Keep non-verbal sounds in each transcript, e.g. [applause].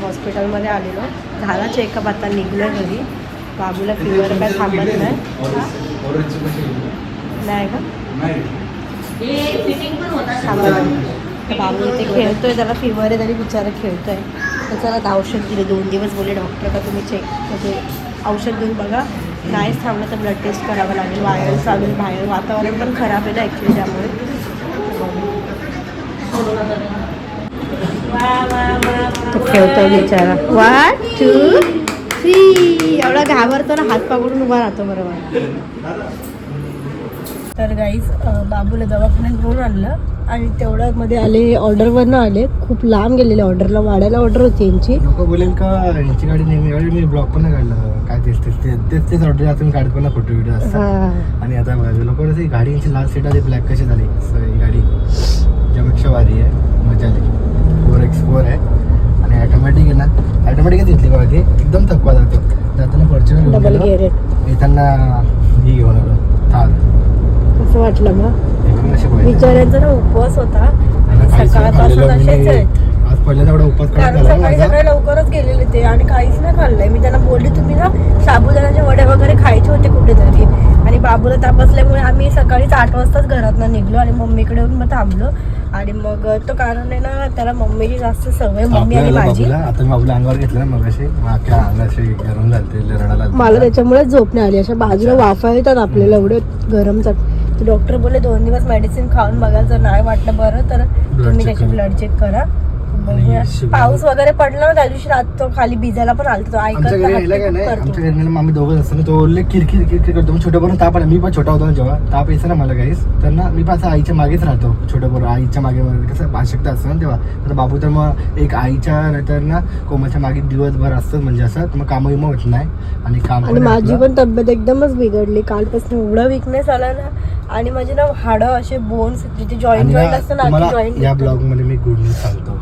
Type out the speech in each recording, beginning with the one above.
हॉस्पिटलमध्ये आलेलो. झाला चेकअप आता निघलं घरी. बाबूला फिवर काय थांबत नाही. नाही का? तर बाबू इथे खेळतोय त्याला फिवर आहे तरी बिचारा खेळतोय. तर चला औषध दिले दोन दिवस बोलले डॉक्टर का तुम्ही चेक म्हणजे औषध देऊन बघा. नाहीच थांबलं तर ब्लड टेस्ट करावं लागेल. वायर चालेल बाहेर वातावरण पण खराब आहे ना ॲक्च्युली त्यामुळे. तो खेळतोय बिचारा. वन टू थ्री एवढा घाबरतो ना हात पकडून उभा राहतो बरोबर. तर गाईज बाबूला दवाखान्यात घेऊन आणलं आणि तेवढ्यामध्ये आले ऑर्डरवरनं आले. खूप लांब गेलेले ऑर्डरला वाढायला ऑर्डर होती यांची. लोक बोलेल का यांची गाडी नेहमी गाडी मी ब्लॉग पण काढला. काय तेच तेच तेच तेच ऑर्डर अजून काढत पण फोटो व्हिडिओ असतात. आणि आता लोक ती गाडी यांची लाल सीट आली ब्लॅक कशी झाली? ही गाडी त्यापेक्षा भारी आहे मजा आली. फोर एक्स फोर आहे. आणि ऑटोमॅटिक आहे ना ऑटोमॅटिकच घेतली बघा ती एकदम थकवा जातो. जाताना फॉर्च्युनर घेऊन येताना ही घेऊन आलो. थार कसं वाटलं मग. बिचाऱ्यांचा ना उपवास होता आणि सकाळपासून. असेच आहेत कारण सकाळी. सकाळी लवकरच गेलेले ते आणि काहीच नाही खाल्लंय मी त्यांना बोलली तुम्ही ना साबुदाण्याचे वडे वगैरे खायचे होते कुठेतरी आणि बाबूला तापसल्यामुळे आम्ही सकाळीच आठ वाजताच घरातनं निघलो आणि मम्मीकडे येऊन मग थांबलो आणि मग तो कारण आहे ना त्याला मम्मीची जास्त सवय मम्मी आणि माझी आता बाबूला अंगावर घेतलं ना मग अशी अंगाशी गरम. मला त्याच्यामुळे झोप नाही आली अशा बाजूला वाफा येतात आपल्याला एवढे गरम तर डॉक्टर बोलले दोन दिवस मेडिसिन खाऊन बघा जर नाही वाटलं बरं तर तुम्ही त्याची. ब्लड चेक करा पाऊस वगैरे पडला ना त्या दिवशी रात तो खाली भिजायला पण आलतो तो ऐकत आमच्या घरी काय नाही. आमच्या घरी ना आम्ही दोघं असताना तो बोलले किरकिर किरकिर करतो. मग छोट्या बरोबर ताप आला. मी पण छोटा होतो ना जेव्हा. ताप यायचा ना मला काहीच तर ना मी पण असं आईच्या मागेच राहतो. छोट्या बरोबर आईच्या मागे वगैरे कसं भाषकता असतं ना तेव्हा. आता बाबू तर मग एक आईच्या नंतर ना कोमाच्या मागे दिवसभर असतं म्हणजे असं. तर मग कामं विमं होत नाही. आणि काम आणि माझी पण तब्येत एकदमच बिघडली. कालपासून एवढा विकनेस आला ना. आणि माझे ना हाडं असे बोन्स जिथे जॉईंट जॉईंट ना असतं ना जॉईंट या ब्लॉगमध्ये मी गुड न्यूज सांगतो.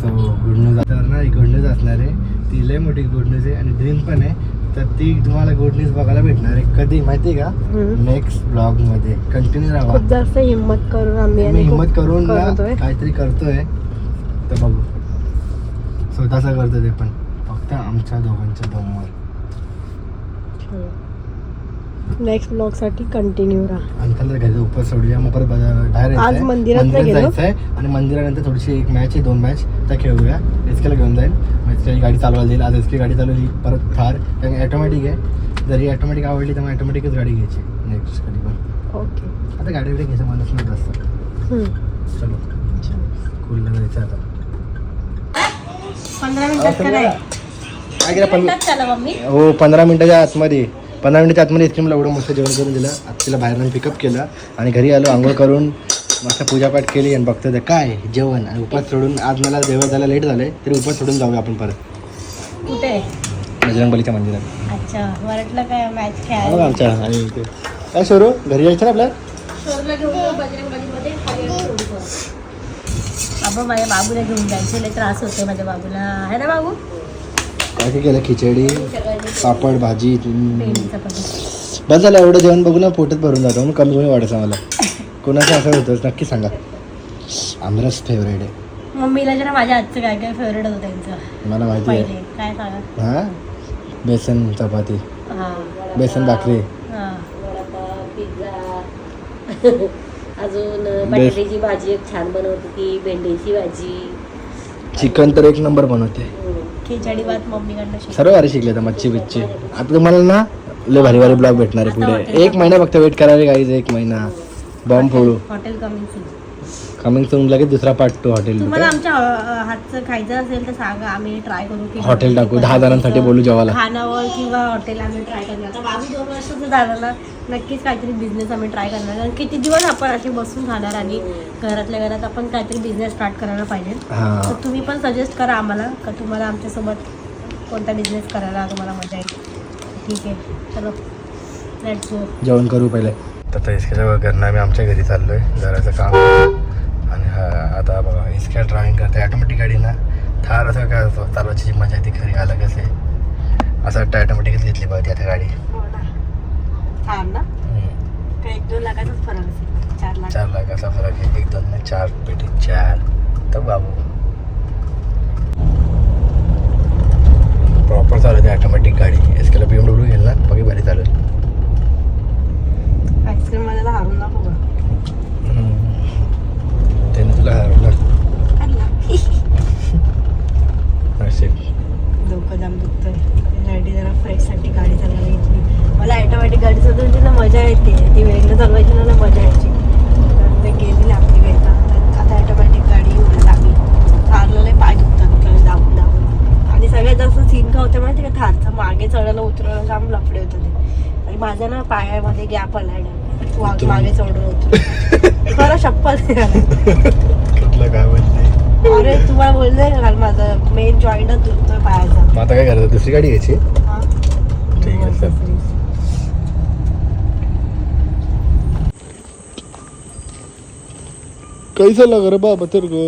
सो गुड न्यूज तर ना ही गुड न्यूज असणार आहे. ती लय मोठी गुड न्यूज आहे आणि ड्रीम पण आहे. तर ती तुम्हाला गुड न्यूज बघायला भेटणार आहे. कधी माहिती का. नेक्स्ट ब्लॉगमध्ये. कंटिन्यू राहा. खूप जास्त हिंमत करून आम्ही हिंमत करून. काहीतरी करतोय. तर बघू. स्वतःचा करतो ते पण. फक्त आमच्या दोघांच्या दमवर. नेक्स्ट ब्लॉगसाठी कंटिन्यू राहा. घरी उपवास सोडूया मग परत बाहेर आज. मंदिरात. जायचं आहे आणि मंदिरानंतर थोडीशी एक मॅच आहे दोन मॅच त्या खेळूया. एसकेला घेऊन जाईल मग गाडी चालवायला देईल आज एसके गाडी चालवली परत थार. कारण ॲटोमॅटिक आहे. जरी ऑटोमॅटिक आवडली तर मग ऑटोमॅटिकच गाडी घ्यायची. नेक्स्ट कधी पण. ओके आता गाडी वगैरे घ्यायचं मनच नाही जास्त. चलो. स्कूलला जायचं आता. पंधरा मिनिटात काय केलं? हो पंधरा मिनिटाच्या आतमध्ये. पंधरा मिनिटाच्या आतमध्ये इतकी मला एवढं मस्त जेवण करून दिलं. आता तिला बाहेरून पिकअप केलं आणि घरी आलो आंघोळ करून मस्त पूजापाठ केली आणि बघतो ते काय जेवण आणि उपास सोडून आज मला जेवण जायला लेट झालंय तरी उपास सोडून जाऊया आपण परत. कुठे? बजरंगबलीच्या मंदिरात. अच्छा काय मॅच खेळायला? आमच्या आणि काय सोरू घरी यायचं ना आपल्या सोडू. बाबा माझ्या बाबूला घेऊन जायचे त्रास होतो माझ्या बाबूला. आहे ना बाबू? काय काय केलं? खिचडी पापड भाजी बस झालं एवढं जेवण बघून ना पोटच भरून जातो. म्हणून कमी कमी वाढायचं मला कोणाचं असं होतं नक्की सांगा. आमरस फेवरेट आहे. मम्मीला जरा माझ्या आजचं काय काय फेवरेट होतं त्यांचं? मला माहिती पहिले आहे काय सांगा? हां? बेसन चपाती. हां. बेसन भाकरी. हां. अजून बटाट्याची भाजी एक छान बनवते ती भेंडीची भाजी. चिकन तर एक नंबर बनवते. खिचडी भात मम्मीकडनं शिक सर्व भारी शिकले तर मच्छी बिच्छी. आता तुम्हाला ना लय भारी भारी ब्लॉग भेटणार आहे पुढे. एक महिना फक्त वेट करायला गाईज एक महिना. बॉम्ब फोडू हॉटेल कमिंग कमिंग सून लगेच दुसरा पार्ट टू हॉटेल तुम्हाला आमच्या अ, हातचं खायचं असेल तर सांगा. आम्ही ट्राय करू की हॉटेल टाकू. दहा जणांसाठी बोलू जेवायला. खानावळ किंवा हॉटेल आम्ही ट्राय करणार. बाबी दोन वर्षाचं झालं ना नक्कीच काहीतरी बिझनेस आम्ही ट्राय करणार. कारण किती दिवस आपण असे बसून खाणार आणि घरातल्या घरात आपण काहीतरी बिझनेस स्टार्ट करायला पाहिजे. हां. तर तुम्ही पण सजेस्ट करा आम्हाला का तुम्हाला आमच्यासोबत कोणता बिझनेस करायला तुम्हाला मजा येईल. ठीक आहे. चलो. लेट्स गो जेवण करू पहिले. तर इसक्याच्या घरनं आम्ही आमच्या घरी चाललोय. घराचं काम आणि हा आता बघा इसक्या ड्रायव्हिंग करते. ऑटोमॅटिक गाडी ना थार असं काय असतं? चालवायची जी मजा ती खरी अलग असे. असं वाटतं ऑटोमॅटिकच घेतली पाहिजे आता गाडी. असेल. चार लाख. चार लाखाचा फरक आहे. एक दोन नाही चार पेटी चार. तर बाबू. प्रॉपर आहे ऑटोमॅटिक गाडी. एस केला बी एम डब्ल्यू घेईल ना? बाकी भारी चालेल आईस्क्रीममध्ये तर हारून नको का त्याने तुला हरवलं असेल डोकं जाम दुखतंय त्यासाठी जरा फ्रेशसाठी गाडी चालवायला घेतली मला ऑटोमॅटिक गाडी चालवायची ना मजा येते ती वेगळं चालवायची ना ना मजा यायची तर ते गेली लागली घ्यायला तर आता ऑटोमॅटिक गाडी एवढी लागली थारला लय पाय दुखतात त्याला दाबून दाबून आणि सगळ्यात जास्त सीन का होतं माहिती का थारचं मागे चढायला उतरायला जाम लफडे होतं ते आणि माझ्या ना पायामध्ये गॅप आला उतरून. मागे चढून खरं शप्पल कुठलं काय बोलते अरे तुम्हाला बोलले काल माझं मेन जॉईंटच दुखतोय पायाचा. मग आता काय करायचं दुसरी गाडी घ्यायची? हा. ठीक आहे, सर. कैसा लग रहा बाबा तेरे को?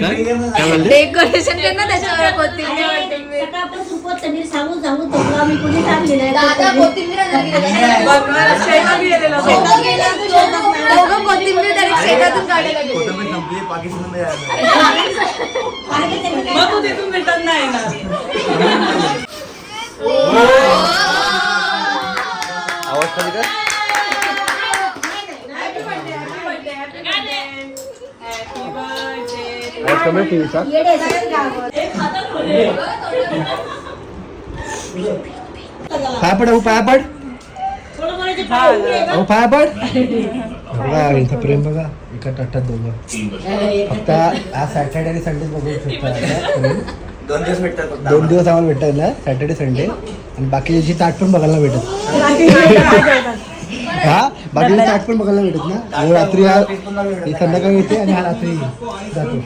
डेकोरेशन कर ना त्याच्यावर कोथिंबीर सकाळपासून कोथिंबीर सांगून सांगून तो आम्ही कुणी टाकलेलं दादा आहे. कोथिंबीर दोघं कोथिंबीर डायरेक्ट शेतातून काढायला गेले आवाज कमी कर. आवाज कमी टीव्हीचा पाय पड अहो पाय पड अहो पाय पड बघा इथं प्रेम बघा. एका टट्टात दोघं. फक्त हा सॅटर्डे आणि संडे बघू शकता. दिवस भेटतात दोन दिवस आम्हाला भेटतात ना सॅटर्डे संडे आणि बाकीची ताट पण बघायला भेटत. हा बाकीची ताट पण बघायला भेटत ना रात्री हा ही संध्याकाळी येते आणि हा रात्री जातो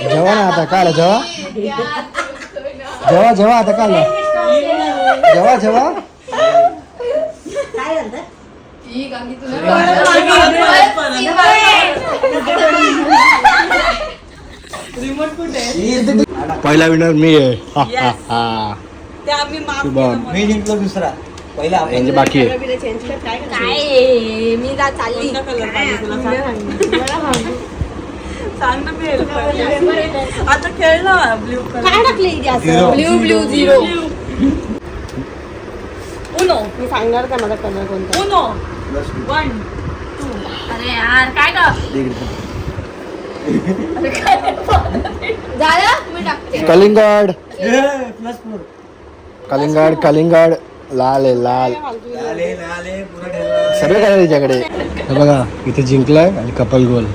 जेव्हा ना आता काय आलं जेव्हा जेव्हा जेव्हा आता काय आलं जेव्हा जेव्हा ही पहिला विनर मी आहे हा, हा, हा. शुभम. मी जिंकलो दुसरा. पहिला आपण. यांचे बाकी आहे चेंज कर. काय करणार? काय? मी जा चालली. [laughs] आता खेळला ब्ल्यू काय टाकले इथे असं? ब्ल्यू ब्ल्यू झिरो उनो मी सांगणार का माझा कलर कोणता? उनो वन अरे यार काय का झालं? मी टाकते. कलिंगड प्लस फोर कलिंगड कलिंगड. लाल आहे लाल. सर्व काय तिच्याकडे. हे बघा इथे जिंकलाय आणि कपल गोल.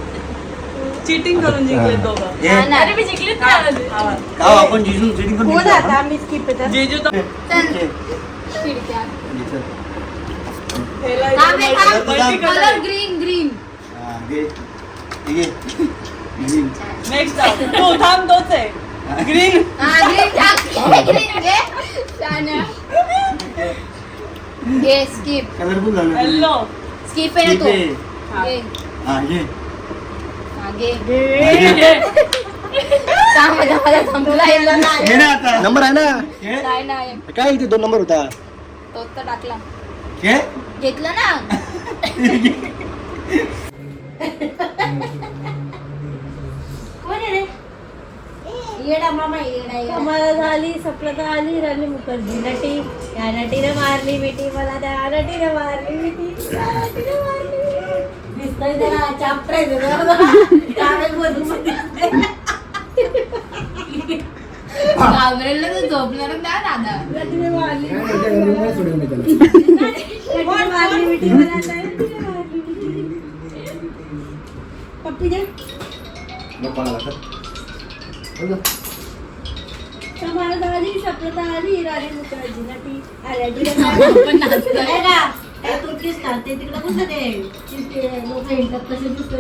चिटिंग करून जिंकले दोघं अरे मी आपण जिजू करून कोण आता मी स्किप जेजू तर कलर. Green green. नेक्स्ट तू थांब तोच आहे. ग्रीन हा ग्रीन टाक ग्रीन घे शान्या. घे स्किप कलरफुल झालं येल्लो स्किप आहे ना तू. घे. हा, घे. हा, घे हा, घे. सांग माझा मला नाही घे ना आता नंबर आहे ना घे. नाही नाही काय इथे दोन नंबर होता तोच तर टाकला घे. घेतलं ना कोण आहे रे येडा मामा येडा येडा. मला झाली सप्लता आली राणी मुखर्जी नटी. या नटीने मारली मिठी मला त्या नटीने मारली मिठी. त्या नटीने मारली मिठी. दिसतोय घाबरेल तर झोपणार ना दादा. नटीने मारली सोडून मी त्याला. कोण मारली मिठी मला त्या नटीने मारली मिठी. पप्पी दे. मला झाली सप्लता आली राणी मुखर्जी नटी या नटीने मारली पण नाचतोय. आहे का काय तू ते तिकडे लोक कसे दिसत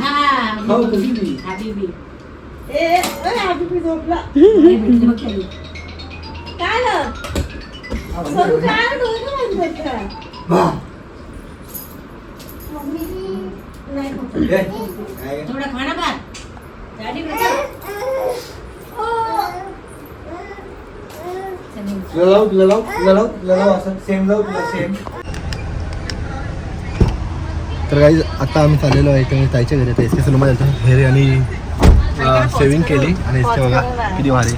हा हबीबी. ए झोपला. काय थोडं असं सेम लाव सेम तर काही आता आम्ही चाललेलो आहे तर ताईच्या घरी. एस के सलमा जातो हेअर आणि सेविंग केली. आणि बघा किती भारी.